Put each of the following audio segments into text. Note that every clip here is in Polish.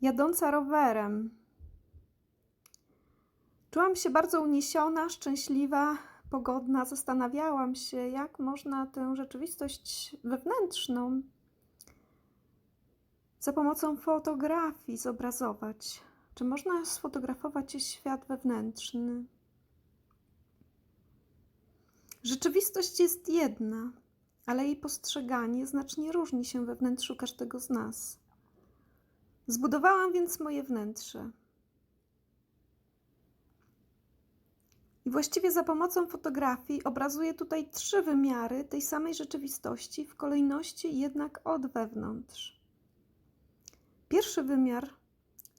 jadąca rowerem. Czułam się bardzo uniesiona, szczęśliwa, pogodna. Zastanawiałam się, jak można tę rzeczywistość wewnętrzną za pomocą fotografii zobrazować. Czy można sfotografować świat wewnętrzny? Rzeczywistość jest jedna, ale jej postrzeganie znacznie różni się we wnętrzu każdego z nas. Zbudowałam więc moje wnętrze. I właściwie za pomocą fotografii obrazuję tutaj trzy wymiary tej samej rzeczywistości, w kolejności jednak od wewnątrz. Pierwszy wymiar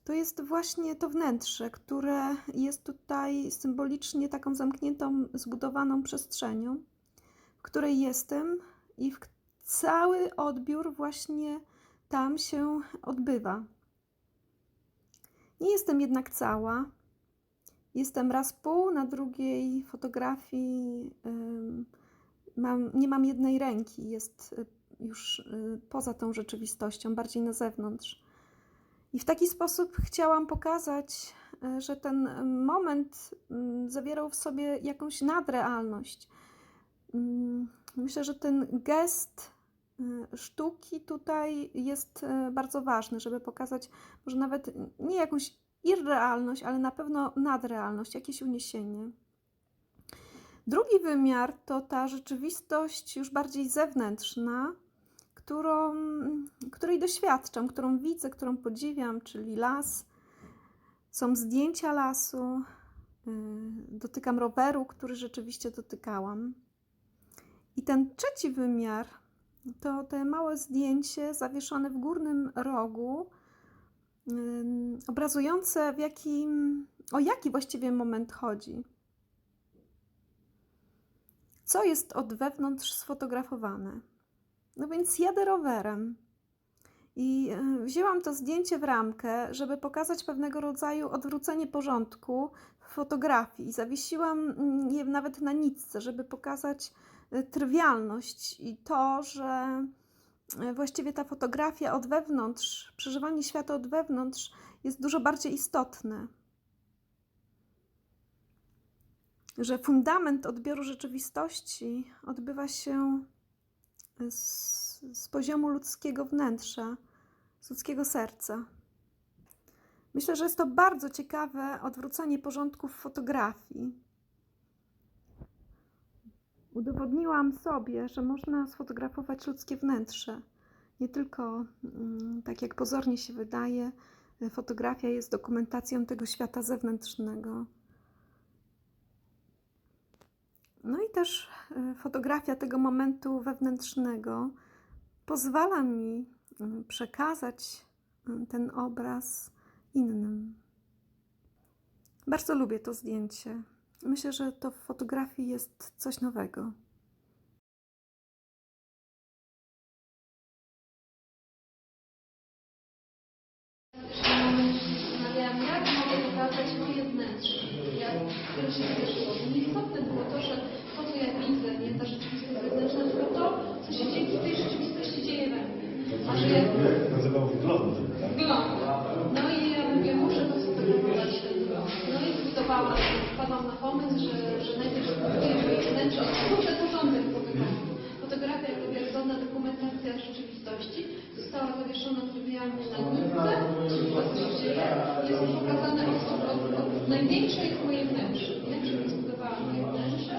to jest właśnie to wnętrze, które jest tutaj symbolicznie taką zamkniętą, zbudowaną przestrzenią, w której jestem i w cały odbiór właśnie tam się odbywa. Nie jestem jednak cała. Jestem raz pół, na drugiej fotografii mam, nie mam jednej ręki, jest y, już y, poza tą rzeczywistością, bardziej na zewnątrz. I w taki sposób chciałam pokazać, y, że ten moment zawierał w sobie jakąś nadrealność. Myślę, że ten gest sztuki tutaj jest y, bardzo ważny, żeby pokazać może nawet nie jakąś irrealność, ale na pewno nadrealność, jakieś uniesienie. Drugi wymiar to ta rzeczywistość już bardziej zewnętrzna, którą, której doświadczam, którą widzę, którą podziwiam, czyli las. Są zdjęcia lasu, y, dotykam roweru, który rzeczywiście dotykałam. I ten trzeci wymiar to te małe zdjęcie zawieszone w górnym rogu, obrazujące w jakim, o jaki właściwie moment chodzi. Co jest od wewnątrz sfotografowane? No więc jadę rowerem i y, wzięłam to zdjęcie w ramkę, żeby pokazać pewnego rodzaju odwrócenie porządku fotografii. Zawiesiłam mm, je nawet na nitce, żeby pokazać y, trywialność i to, że y, właściwie ta fotografia od wewnątrz, przeżywanie świata od wewnątrz jest dużo bardziej istotne. Że fundament odbioru rzeczywistości odbywa się z, z poziomu ludzkiego wnętrza, z ludzkiego serca. Myślę, że jest to bardzo ciekawe odwrócenie porządku w fotografii. Udowodniłam sobie, że można sfotografować ludzkie wnętrze. Nie tylko, mm, tak jak pozornie się wydaje, fotografia jest dokumentacją tego świata zewnętrznego. No i też y, fotografia tego momentu wewnętrznego pozwala mi y, przekazać y, ten obraz innym. Bardzo lubię to zdjęcie. Myślę, że to w fotografii jest coś nowego. zastanawiałam, jak mogę pokazać moje wnętrze. Ja które się wydarzyło. Nieistotne było to, że to, co ja widzę, nie ta rzeczywistość zewnętrzna, tylko to, co się dzięki tej rzeczywistości dzieje we mnie. A że ja Nazywał wgląd. wgląd. No i ja mówię, muszę to sfotografować ten wgląd. No i zdecydowałam, wpadłam na pomysł, że, że najpierw zbuduję moje wnętrze i skrócę porządek fotografii. Fotografia jako wiarygodna dokumentacja rzeczywistości została zawieszona trywialnie na nitce, to co się dzieje, jest to pokazane od, od, od największej jak moje wnętrze. Najpierw zbudowałam moje wnętrze,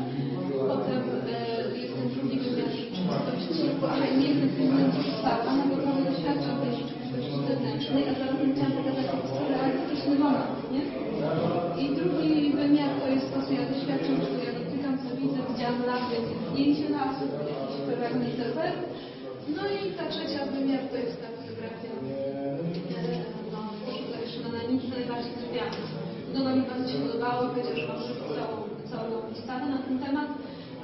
potem e, jest ten drugi wymiar rzeczywistości, bo ale nie jeden wymiar została, no bo to doświadczam tej rzeczywistości zewnętrznej, a zarazem chciałam pokazać realistyczny moment, nie? I drugi wymiar to jest to, co ja doświadczam, co ja dotykam, co widzę, widziałam las, jakieś zdjęcie lasu, jakiś fragment roweru. No i ta trzecia wymiar to jest ta fotografia, e, no, proszę zawieszona na nic najbardziej trywialna. Doda mi bardzo się podobało, że mam całą, całą wystawę na ten temat,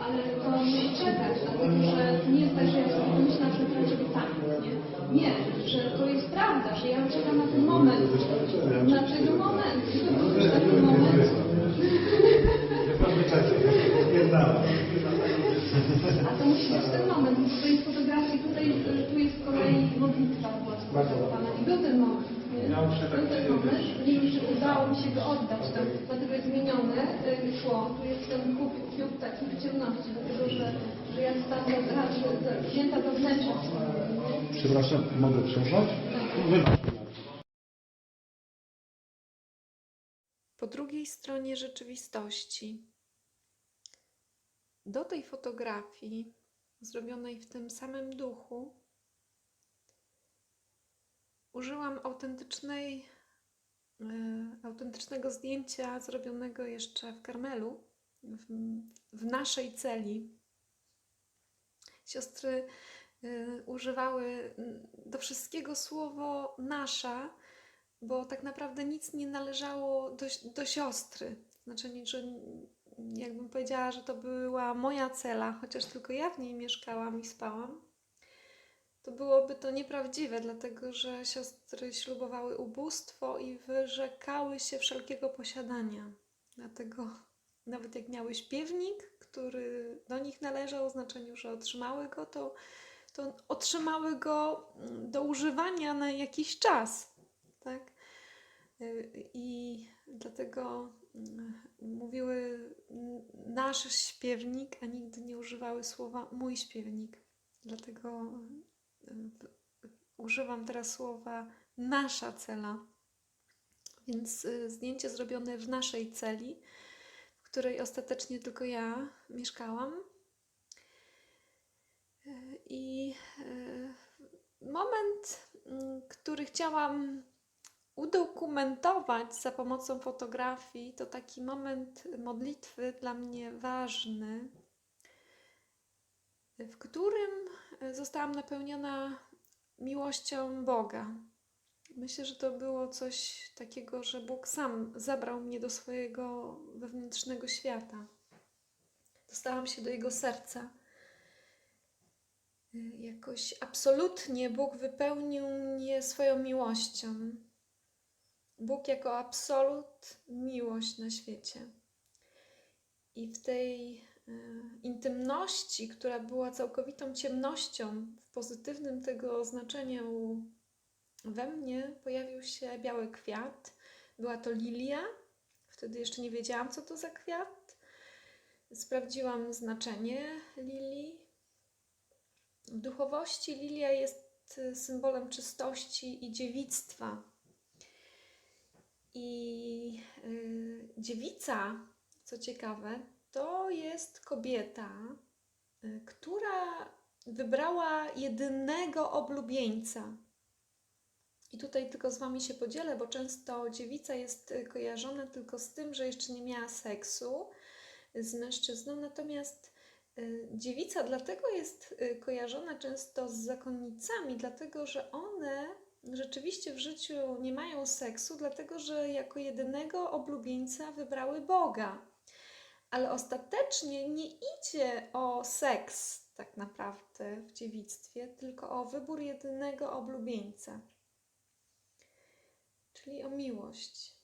ale to musi czekać, dlatego że to nie jest tak, że ja sobie pomyślałam, że to taniec, nie? Nie, że to jest prawda, że ja czekam na ten moment. Moment? To jest taki moment. Pewnym czasie. Spierdala. A to musi być ten moment, bo w tej fotografii tutaj, tu jest z kolei modlitwa była skonstruowana i był ten moment. Nie? Ja muszę tak Był ten powiedzieć. moment i że udało mi się go oddać tam. Dlatego jest zmienione y, szło. Tu jest ten kub, kub taki w ciemności, dlatego że, że ja za- wzięta do wnętrza. Przepraszam, mogę przerwać? Wybacz. po drugiej stronie rzeczywistości. Do tej fotografii, zrobionej w tym samym duchu, użyłam autentycznej, e, autentycznego zdjęcia zrobionego jeszcze w Karmelu, w, w naszej celi. Siostry e, używały do wszystkiego słowo nasza, bo tak naprawdę nic nie należało do, do siostry. Znaczy, że jakbym powiedziała, że to była moja cela, chociaż tylko ja w niej mieszkałam i spałam, to byłoby to nieprawdziwe, dlatego że siostry ślubowały ubóstwo i wyrzekały się wszelkiego posiadania. Dlatego nawet jak miały śpiewnik, który do nich należał, w znaczeniu, że otrzymały go, to, to otrzymały go do używania na jakiś czas. Tak? I dlatego mm, mówiły nasz śpiewnik, a nigdy nie używały słowa mój śpiewnik. Dlatego używam teraz słowa nasza cela. Więc y, zdjęcie zrobione w naszej celi, w której ostatecznie tylko ja mieszkałam. Y, I y, moment, mm, który chciałam udokumentować za pomocą fotografii, to taki moment modlitwy dla mnie ważny, w którym zostałam napełniona miłością Boga. Myślę, że to było coś takiego, że Bóg sam zabrał mnie do swojego wewnętrznego świata. Dostałam się do Jego serca. Jakoś absolutnie Bóg wypełnił mnie swoją miłością. Bóg jako absolut miłość na świecie. I w tej e, intymności, która była całkowitą ciemnością, w pozytywnym tego znaczeniu we mnie pojawił się biały kwiat. Była to lilia. Wtedy jeszcze nie wiedziałam, co to za kwiat. Sprawdziłam znaczenie lilii. W duchowości lilia jest e, symbolem czystości i dziewictwa. I y, dziewica, co ciekawe, to jest kobieta, y, która wybrała jedynego oblubieńca. I tutaj tylko z Wami się podzielę, bo często dziewica jest y, kojarzona tylko z tym, że jeszcze nie miała seksu z mężczyzną, natomiast y, dziewica dlatego jest y, kojarzona często z zakonnicami, dlatego że one rzeczywiście w życiu nie mają seksu, dlatego że jako jedynego oblubieńca wybrały Boga. Ale ostatecznie nie idzie o seks tak naprawdę w dziewictwie, tylko o wybór jedynego oblubieńca, czyli o miłość.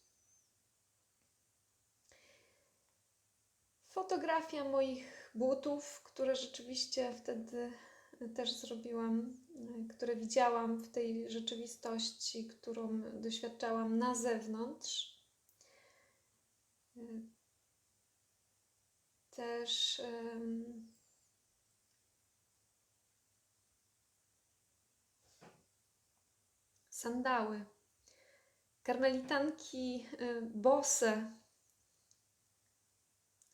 Fotografia moich butów, które rzeczywiście wtedy też zrobiłam, które widziałam w tej rzeczywistości, którą doświadczałam na zewnątrz. Też em, sandały. Karmelitanki y, bose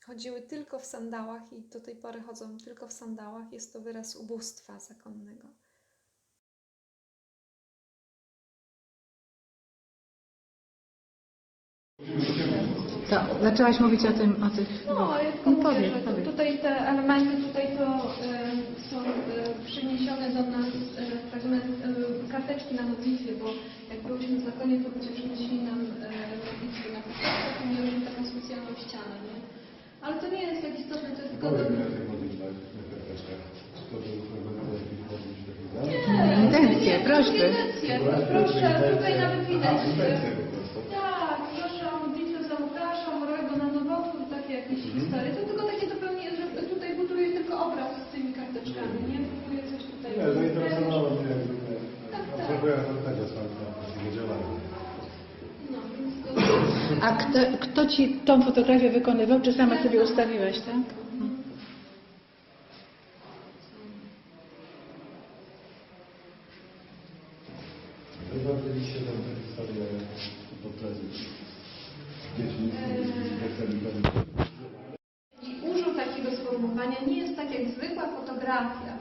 chodziły tylko w sandałach i do tej pory chodzą tylko w sandałach. Jest to wyraz ubóstwa zakonnego. To zaczęłaś mówić o tym, o tych... No, no mówię, powiedz, że powiedz. tutaj te elementy tutaj to y, są y, przyniesione do nas y, fragment, y, karteczki na modlitwie, bo jak byliśmy w zakonie, to ludzie przynosili nam y, modlitwy na karteczkach i mieliśmy taką specjalną ścianę, nie? Ale to nie jest tak istotne, to jest tylko... Powiedz mi o tych modlitwach na karteczkach. Co to już nie Intencje, prośby. Intencje, proszę, tutaj nawet widać. Tak, proszę o modlitwę za Łukasza, Morego na nowotwór, takie jakieś Mhm. historie. To tylko takie dopełnienie, że tutaj buduje tylko obraz z tymi karteczkami, nie? Buduje coś tutaj. Nie, zainteresowało mnie. Tak, sama nie. No, więc to... A kto, kto ci tą fotografię wykonywał, czy sama sobie ustawiłaś, tak? Najbardziej mi się tam ta historia detektorami. I użył takiego sformułowania, nie jest tak jak zwykła fotografia,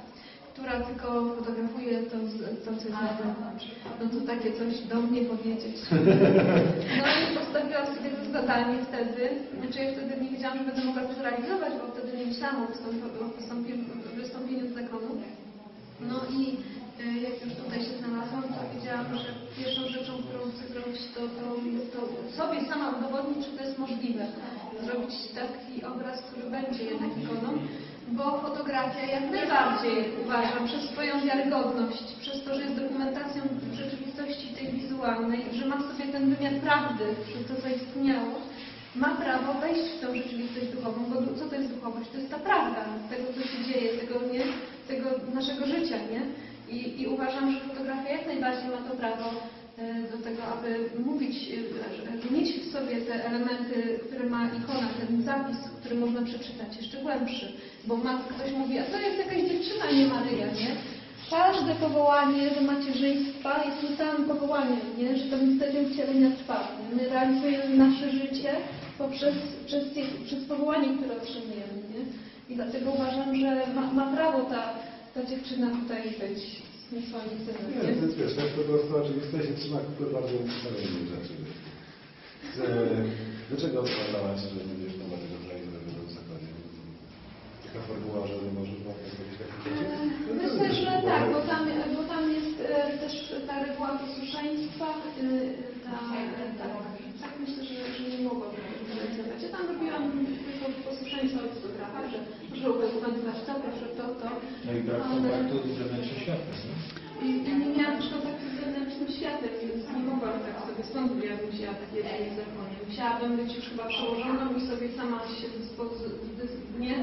która tylko fotografuje to, z- to co jest na zewnątrz. No to takie coś do mnie powiedzieć. No i postawiłam sobie zadanie wtedy, znaczy ja wtedy nie wiedziałam, że będę mogła to zrealizować, bo wtedy nie myślałam o wystąpieniu, o wystąpieniu, do zakonu. No i y, jak już tutaj się znalazłam, to wiedziałam, że pierwszą rzeczą, którą chcę zrobić, to, to, to sobie sama udowodnić, czy to jest możliwe. Zrobić taki obraz, który będzie jednak ikoną, bo fotografia jak najbardziej uważam przez swoją wiarygodność, przez to, że jest dokumentacją rzeczywistości tej wizualnej, że ma w sobie ten wymiar prawdy, że to zaistniało, ma prawo wejść w tą rzeczywistość duchową, bo co to jest duchowość? To jest ta prawda tego, co się dzieje, tego, nie? Tego naszego życia, nie? I, I uważam, że fotografia jak najbardziej ma to prawo e, do tego, aby mówić, e, że- mieć w sobie te elementy, które ma ikona, ten zapis, który można przeczytać, jeszcze głębszy, bo ma, ktoś mówi, a to jest jakaś dziewczyna, nie Maryja, nie? Każde powołanie do macierzyństwa jest tym samym powołaniem, nie? że to misterium wcielenia trwa. My realizujemy nasze życie poprzez przez, przez powołanie, które otrzymujemy. I dlatego uważam, że ma, ma prawo ta, ta dziewczyna tutaj być z tym swoim synem. Nie, to jest wiesz, tak po prostu oczywiste się trzyma kupę bardzo ustawiennych rzeczy. Że, dlaczego odpowiadałaś, że będziesz tam tego realizować w zakładzie? Taka formuła, że nie możesz wam zrobić takich rzeczy? No to Myślę, że tak, bo tam, bo tam jest e, też ta reguła posłuszeństwa, e, ta, tak, tak myślę, że, że nie mogłabym realizować. Ja tam robiłam tylko posłuszeństwo od fotografa, że proszę ukonywać to, proszę to, to. No i brak Ale- kontaktu z zewnętrznym światem. nie? I, I nie miałam też kontaktu z zewnętrznym światem, więc nie mogłam tak sobie stąd wyjawić ja w zakonie. Musiałabym być już chyba przełożoną i sobie sama się nie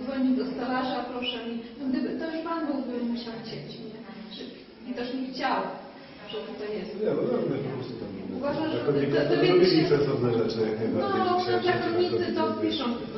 dzwonić do stolarza, proszę mi. No Gdyby to już Pan byłby musiał chcieć, nie? Czy- I też nie chciał, że tutaj jest. Nie, no po prostu tam. Uważam, że to- to jak najbardziej. No, się zakonnicy to zakonnicy, wpiszą tylko ikony, a